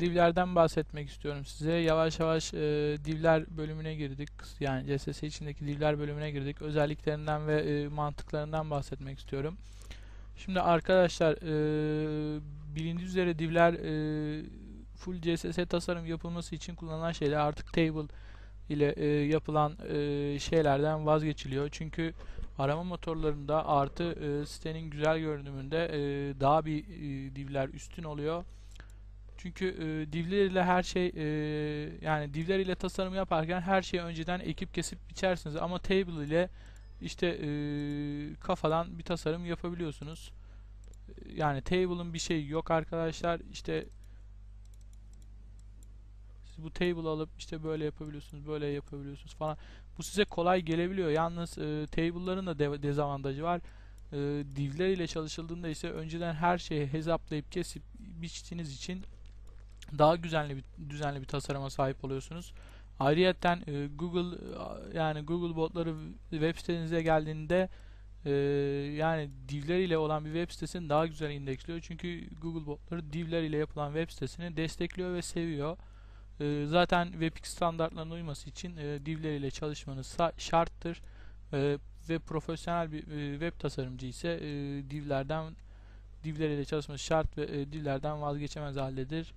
divlerden bahsetmek istiyorum size. Yavaş yavaş e, divler bölümüne girdik. Yani CSS içindeki divler bölümüne girdik. Özelliklerinden ve e, mantıklarından bahsetmek istiyorum. Şimdi arkadaşlar e, bilindiği üzere divler e, full CSS tasarım yapılması için kullanılan şeyler artık table ile e, yapılan e, şeylerden vazgeçiliyor. Çünkü arama motorlarında artı e, sitenin güzel görünümünde e, daha bir e, divler üstün oluyor. Çünkü e, divler ile her şey e, yani divler ile tasarım yaparken her şeyi önceden ekip kesip biçersiniz ama table ile işte e, kafadan bir tasarım yapabiliyorsunuz. Yani table'ın bir şeyi yok arkadaşlar. İşte siz bu table alıp işte böyle yapabiliyorsunuz, böyle yapabiliyorsunuz falan. Bu size kolay gelebiliyor. Yalnız e, table'ların da de- dezavantajı var. E, divler ile çalışıldığında ise önceden her şeyi hesaplayıp kesip biçtiğiniz için daha güzenli bir düzenli bir tasarıma sahip oluyorsunuz. Ayrıyeten e, Google e, yani Google botları web sitenize geldiğinde e, yani divler ile olan bir web sitesini daha güzel indeksliyor. Çünkü Google botları divler ile yapılan web sitesini destekliyor ve seviyor. E, zaten WebEx standartlarına uyması için e, divler ile çalışmanız şarttır. E, ve profesyonel bir e, web tasarımcı ise e, divlerden divler ile çalışması şart ve e, divlerden vazgeçemez haldedir.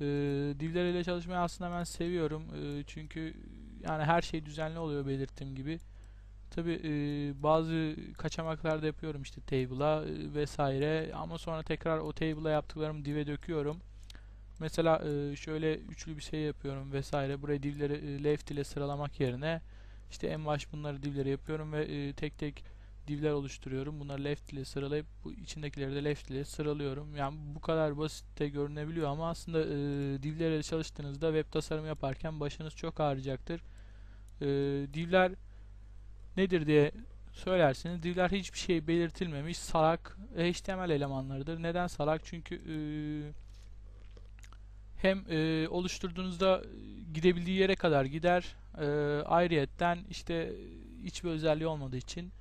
E, divler ile çalışmayı aslında ben seviyorum. E, çünkü yani her şey düzenli oluyor belirttiğim gibi. Tabi e, bazı kaçamaklar da yapıyorum işte table'a e, vesaire ama sonra tekrar o table'a yaptıklarımı div'e döküyorum. Mesela e, şöyle üçlü bir şey yapıyorum vesaire. Buraya divleri e, left ile sıralamak yerine işte en baş bunları divlere yapıyorum ve e, tek tek divler oluşturuyorum. Bunları left ile sıralayıp bu içindekileri de left ile sıralıyorum. Yani bu kadar basit de görünebiliyor ama aslında e, divlerle çalıştığınızda web tasarımı yaparken başınız çok ağrıyacaktır. E, divler nedir diye söylerseniz divler hiçbir şey belirtilmemiş salak HTML elemanlarıdır. Neden salak? Çünkü e, hem e, oluşturduğunuzda gidebildiği yere kadar gider. E, ayrıyetten işte hiçbir özelliği olmadığı için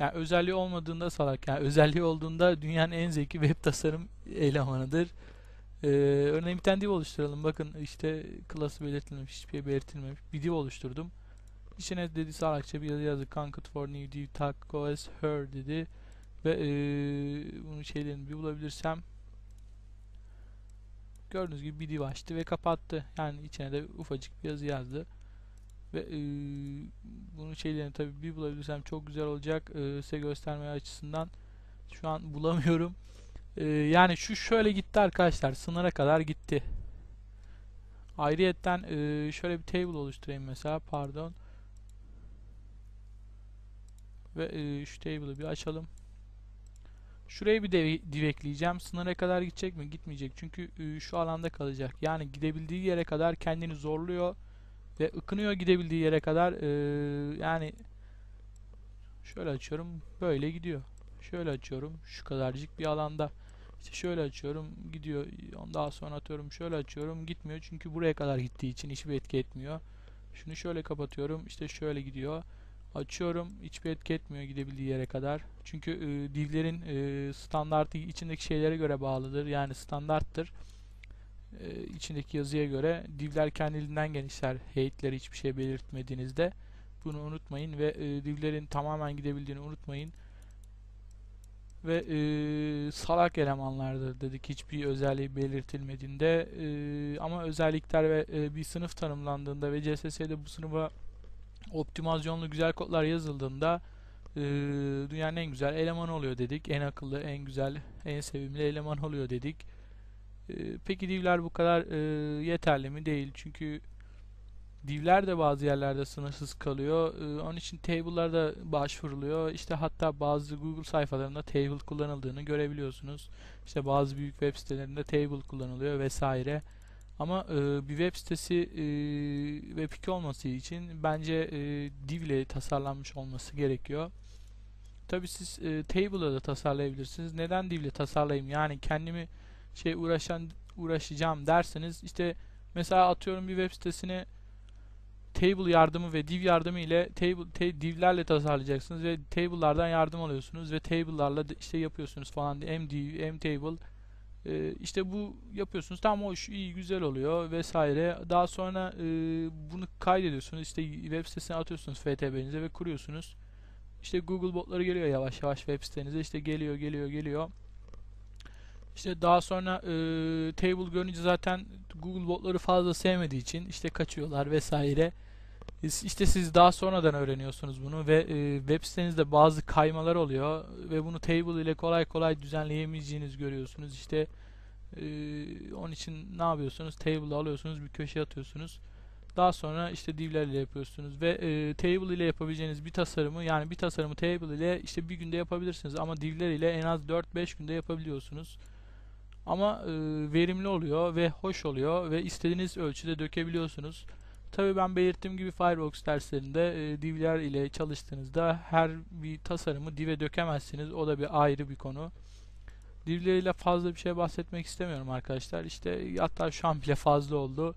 yani özelliği olmadığında salak. Yani özelliği olduğunda dünyanın en zeki web tasarım elemanıdır. Ee, örneğin bir tane div oluşturalım. Bakın işte klası belirtilmemiş, hiçbir şey belirtilmemiş. Bir div oluşturdum. İçine dedi salakça bir yazı yazdı. Concat for new div taco as her dedi. Ve ee, bunun şeylerini bir bulabilirsem gördüğünüz gibi bir div açtı ve kapattı. Yani içine de ufacık bir yazı yazdı. Ve e, bunun şeylerini tabi bir bulabilirsem çok güzel olacak e, size göstermeye açısından. Şu an bulamıyorum. E, yani şu şöyle gitti arkadaşlar. Sınıra kadar gitti. Ayrıyetten e, şöyle bir table oluşturayım mesela. Pardon. Ve e, şu table'ı bir açalım. Şuraya bir div, ekleyeceğim. Sınıra kadar gidecek mi? Gitmeyecek. Çünkü e, şu alanda kalacak. Yani gidebildiği yere kadar kendini zorluyor ve ıkınıyor gidebildiği yere kadar ee, yani şöyle açıyorum böyle gidiyor. Şöyle açıyorum şu kadarcık bir alanda. İşte şöyle açıyorum gidiyor. Daha sonra atıyorum şöyle açıyorum gitmiyor. Çünkü buraya kadar gittiği için hiçbir etki etmiyor. Şunu şöyle kapatıyorum işte şöyle gidiyor. Açıyorum hiçbir etki etmiyor gidebildiği yere kadar. Çünkü e, divlerin e, standartı içindeki şeylere göre bağlıdır. Yani standarttır e, içindeki yazıya göre divler kendiliğinden genişler heyetleri hiçbir şey belirtmediğinizde bunu unutmayın ve e, divlerin tamamen gidebildiğini unutmayın. Ve e, salak elemanlardır dedik hiçbir özelliği belirtilmediğinde. E, ama özellikler ve e, bir sınıf tanımlandığında ve CSS'de bu sınıfa optimizasyonlu güzel kodlar yazıldığında e, dünyanın en güzel elemanı oluyor dedik. En akıllı en güzel en sevimli eleman oluyor dedik ee, peki divler bu kadar e, yeterli mi? Değil. Çünkü divler de bazı yerlerde sınırsız kalıyor. E, onun için table'larda başvuruluyor. İşte hatta bazı Google sayfalarında table kullanıldığını görebiliyorsunuz. İşte bazı büyük web sitelerinde table kullanılıyor vesaire. Ama e, bir web sitesi e, web 2 olması için bence e, div ile tasarlanmış olması gerekiyor. Tabi siz e, table'da da tasarlayabilirsiniz. Neden div ile tasarlayayım? Yani kendimi şey uğraşan uğraşacağım derseniz işte mesela atıyorum bir web sitesini table yardımı ve div yardımı ile table te, divlerle tasarlayacaksınız ve table'lardan yardım alıyorsunuz ve table'larla işte yapıyorsunuz falan hem div hem table E, işte bu yapıyorsunuz. Tam hoş, iyi, güzel oluyor vesaire. Daha sonra e, bunu kaydediyorsunuz. İşte web sitesine atıyorsunuz FTP'nize ve kuruyorsunuz. İşte Google botları geliyor yavaş yavaş web sitenize. İşte geliyor, geliyor, geliyor. İşte daha sonra e, table görünce zaten Google botları fazla sevmediği için işte kaçıyorlar vesaire. İşte siz daha sonradan öğreniyorsunuz bunu ve e, web sitenizde bazı kaymalar oluyor ve bunu table ile kolay kolay düzenleyemeyeceğinizi görüyorsunuz. İşte e, onun için ne yapıyorsunuz? Table alıyorsunuz, bir köşeye atıyorsunuz. Daha sonra işte divler ile yapıyorsunuz ve e, table ile yapabileceğiniz bir tasarımı yani bir tasarımı table ile işte bir günde yapabilirsiniz ama divler ile en az 4-5 günde yapabiliyorsunuz. Ama e, verimli oluyor ve hoş oluyor ve istediğiniz ölçüde dökebiliyorsunuz. Tabii ben belirttiğim gibi Firefox derslerinde e, divler ile çalıştığınızda her bir tasarımı dive dökemezsiniz. O da bir ayrı bir konu. Divleriyle fazla bir şey bahsetmek istemiyorum arkadaşlar. İşte hatta şu an bile fazla oldu.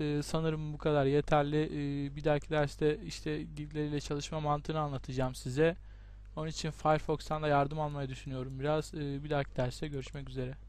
E, sanırım bu kadar yeterli. E, bir dahaki derste işte divleriyle çalışma mantığını anlatacağım size. Onun için Firefox'tan da yardım almayı düşünüyorum biraz. E, bir dahaki derste görüşmek üzere.